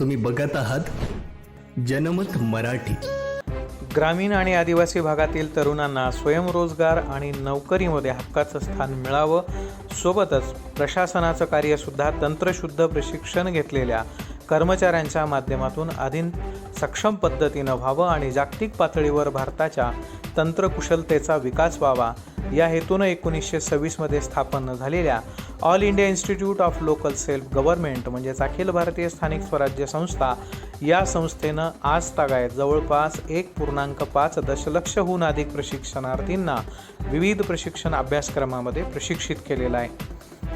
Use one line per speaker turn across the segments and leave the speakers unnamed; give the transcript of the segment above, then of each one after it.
तुम्ही बघत आहात जनमत मराठी.
ग्रामीण आणि आदिवासी भागातील तरुणांना स्वयंरोजगार आणि नोकरीमध्ये हक्काचं स्थान मिळावं. सोबतच प्रशासनाचं कार्यसुद्धा तंत्रशुद्ध प्रशिक्षण घेतलेल्या कर्मचाऱ्यांच्या माध्यमातून अधिन सक्षम पद्धतीनं व्हावं आणि जागतिक पातळीवर भारताच्या तंत्रकुशलतेचा विकास व्हावा. या हेतूनं एकोणीसशे सव्वीसमध्ये स्थापन झालेल्या all India institute of local self government म्हणजेच अखिल भारतीय स्थानिक स्वराज्य संस्था या संस्थेनं आज तागायत जवळपास एक पूर्णांक पाच दशलक्षहून अधिक प्रशिक्षणार्थींना विविध प्रशिक्षण अभ्यासक्रमामध्ये प्रशिक्षित केलेलं आहे.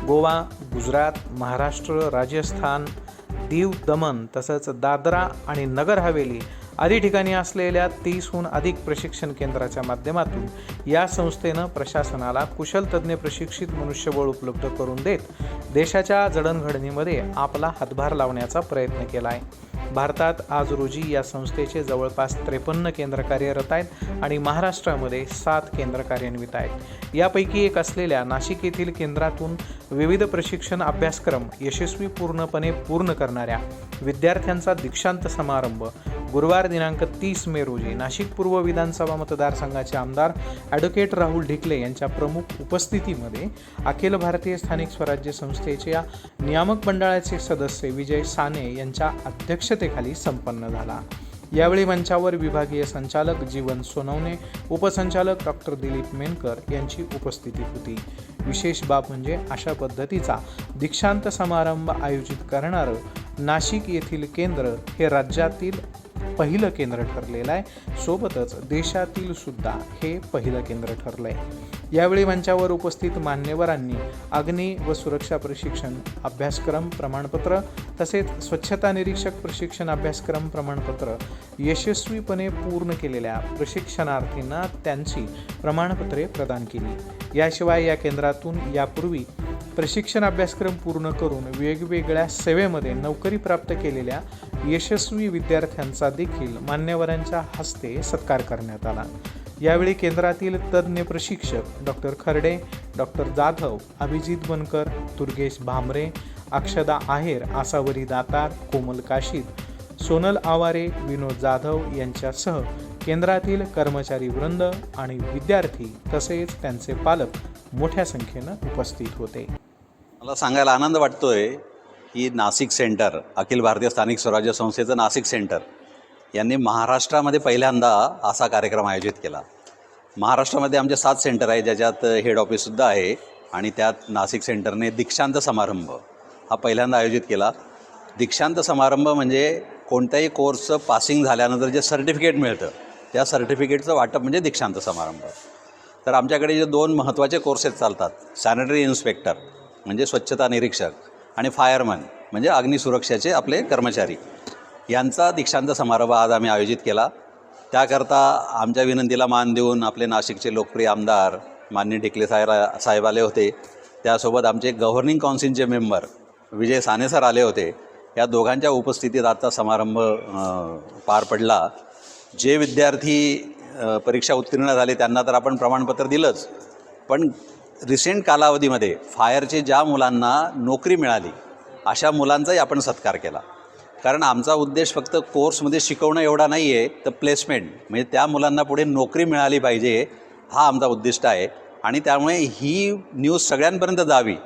गोवा गुजरात महाराष्ट्र राजस्थान दीव दमन तसंच दादरा आणि नगर हवेली आदी ठिकाणी असलेल्या तीसहून अधिक प्रशिक्षण केंद्राच्या माध्यमातून या संस्थेनं प्रशासनाला कुशल तज्ज्ञ प्रशिक्षित मनुष्यबळ उपलब्ध करून देत देशाच्या जडणघडणीमध्ये आपला हातभार लावण्याचा प्रयत्न केला आहे भारतात आज रोजी या संस्थेचे जवळपास त्रेपन्न केंद्र कार्यरत आहेत आणि महाराष्ट्रामध्ये सात केंद्र कार्यान्वित आहेत. यापैकी एक असलेल्या नाशिक येथील केंद्रातून विविध प्रशिक्षण अभ्यासक्रम यशस्वी पूर्णपणे पूर्ण करणाऱ्या विद्यार्थ्यांचा दीक्षांत समारंभ गुरुवार दिनांक तीस मे रोजी नाशिक पूर्व विधानसभा मतदारसंघाचे आमदार ॲडव्होकेट राहुल ढिकले यांच्या प्रमुख उपस्थितीमध्ये अखिल भारतीय स्थानिक स्वराज्य संस्थेच्या नियामक मंडळाचे सदस्य विजय साने यांच्या अध्यक्ष अध्यक्षतेखाली संपन्न झाला. यावेळी मंचावर विभागीय संचालक जीवन सोनवणे उपसंचालक डॉक्टर दिलीप मेनकर यांची उपस्थिती होती. विशेष बाब म्हणजे अशा पद्धतीचा दीक्षांत समारंभ आयोजित करणारं नाशिक येथील केंद्र हे राज्यातील पहिलं केंद्र ठरलेलं आहे. सोबतच देशातील सुद्धा हे पहिलं केंद्र ठरलं आहे यावेळी मंचावर उपस्थित मान्यवरांनी अग्नी व सुरक्षा प्रशिक्षण अभ्यासक्रम प्रमाणपत्र तसेच स्वच्छता निरीक्षक प्रशिक्षण अभ्यासक्रम प्रमाणपत्र यशस्वीपणे पूर्ण केलेल्या प्रशिक्षणार्थींना त्यांची प्रमाणपत्रे प्रदान केली. याशिवाय या केंद्रातून यापूर्वी प्रशिक्षण अभ्यासक्रम पूर्ण करून वेगवेगळ्या सेवेमध्ये नोकरी प्राप्त केलेल्या यशस्वी विद्यार्थ्यांचा देखील मान्यवरांच्या हस्ते सत्कार करण्यात आला. यावेळी केंद्रातील तज्ज्ञ प्रशिक्षक डॉक्टर खर्डे डॉक्टर जाधव अभिजित बनकर दुर्गेश भामरे अक्षदा आहेर आसावरी दातार कोमल काशीद सोनल आवारे विनोद जाधव यांच्यासह केंद्रातील कर्मचारी वृंद आणि विद्यार्थी तसेच त्यांचे पालक मोठ्या संख्येनं उपस्थित होते.
मला सांगायला आनंद वाटतोय की नाशिक सेंटर अखिल भारतीय स्थानिक स्वराज्य संस्थेचं नाशिक सेंटर यांनी महाराष्ट्रामध्ये पहिल्यांदा असा कार्यक्रम आयोजित केला. महाराष्ट्रामध्ये आमचे सात सेंटर आहे ज्याच्यात हेड ऑफिससुद्धा आहे आणि त्यात नाशिक सेंटरने दीक्षांत समारंभ हा पहिल्यांदा आयोजित केला. दीक्षांत समारंभ म्हणजे कोणत्याही कोर्सचं पासिंग झाल्यानंतर जे सर्टिफिकेट मिळतं त्या सर्टिफिकेटचं वाटप म्हणजे दीक्षांत समारंभ. तर आमच्याकडे जे दोन महत्त्वाचे कोर्सेस चालतात सॅनिटरी इन्स्पेक्टर म्हणजे स्वच्छता निरीक्षक आणि फायरमन म्हणजे अग्निसुरक्षाचे आपले कर्मचारी. यांचा दीक्षांत समारंभ आज आम्ही आयोजित केला. त्याकरता आमच्या विनंतीला मान देऊन आपले नाशिकचे लोकप्रिय आमदार मान्य ढिकले साहेब साहेब आले होते. त्यासोबत आमचे गव्हर्निंग काउन्सिलचे मेंबर विजय साने सर आले होते. या दोघांच्या उपस्थितीत आजचा समारंभ पार पडला. जे विद्यार्थी परीक्षा उत्तीर्ण झाले त्यांना तर आपण प्रमाणपत्र दिलंच. पण रिसेंट कालावधीमध्ये फायरचे ज्या मुलांना नोकरी मिळाली अशा मुलांचाही आपण सत्कार केला. कारण आमचा उद्देश फक्त कोर्समध्ये शिकवणं एवढा नाही आहे तर प्लेसमेंट. म्हणजे त्या मुलांना पुढे नोकरी मिळाली पाहिजे हा आमचा उद्दिष्ट आहे. आणि त्यामुळे ही न्यूज सगळ्यांपर्यंत जावी.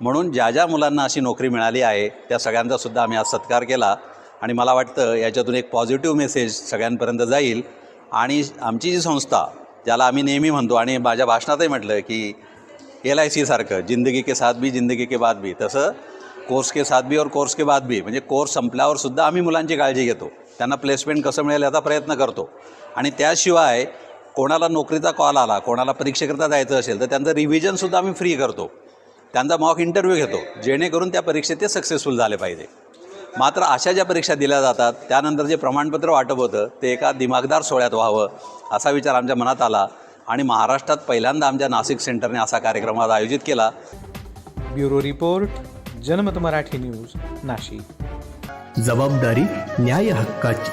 म्हणून ज्या ज्या मुलांना अशी नोकरी मिळाली आहे त्या सगळ्यांचा सुद्धा आम्ही आज सत्कार केला. आणि मला वाटतं याच्यातून एक पॉझिटिव्ह मेसेज सगळ्यांपर्यंत जाईल. आणि आमची जी संस्था ज्याला आम्ही नेहमी म्हणतो आणि माझ्या भाषणातही म्हटलं की एल आय सीसारखं जिंदगी के साथ भी जिंदगी के बाद भी. तसं कोर्स के साथ भी और कोर्स के बाद भी. म्हणजे कोर्स संपल्यावर सुद्धा आम्ही मुलांची काळजी घेतो. त्यांना प्लेसमेंट कसं मिळेल याचा प्रयत्न करतो. आणि त्याशिवाय कोणाला नोकरीचा कॉल आला कोणाला परीक्षेकरता जायचं असेल तर त्यांचं रिव्हिजनसुद्धा आम्ही फ्री करतो. त्यांचा मॉक इंटरव्ह्यू घेतो. जेणेकरून त्या परीक्षेत ते सक्सेसफुल झाले पाहिजे. मात्र अशा ज्या परीक्षा दिल्या जातात त्यानंतर जे प्रमाणपत्र वाटप होतं ते एका दिमागदार सोहळ्यात व्हावं असा विचार आमच्या मनात आला. आणि महाराष्ट्रात पहिल्यांदा आमच्या नाशिक सेंटरने असा कार्यक्रम आज आयोजित केला.
Bureau report. Janmat Marathi news Nashik.
जबाबदारी न्याय हक्काची.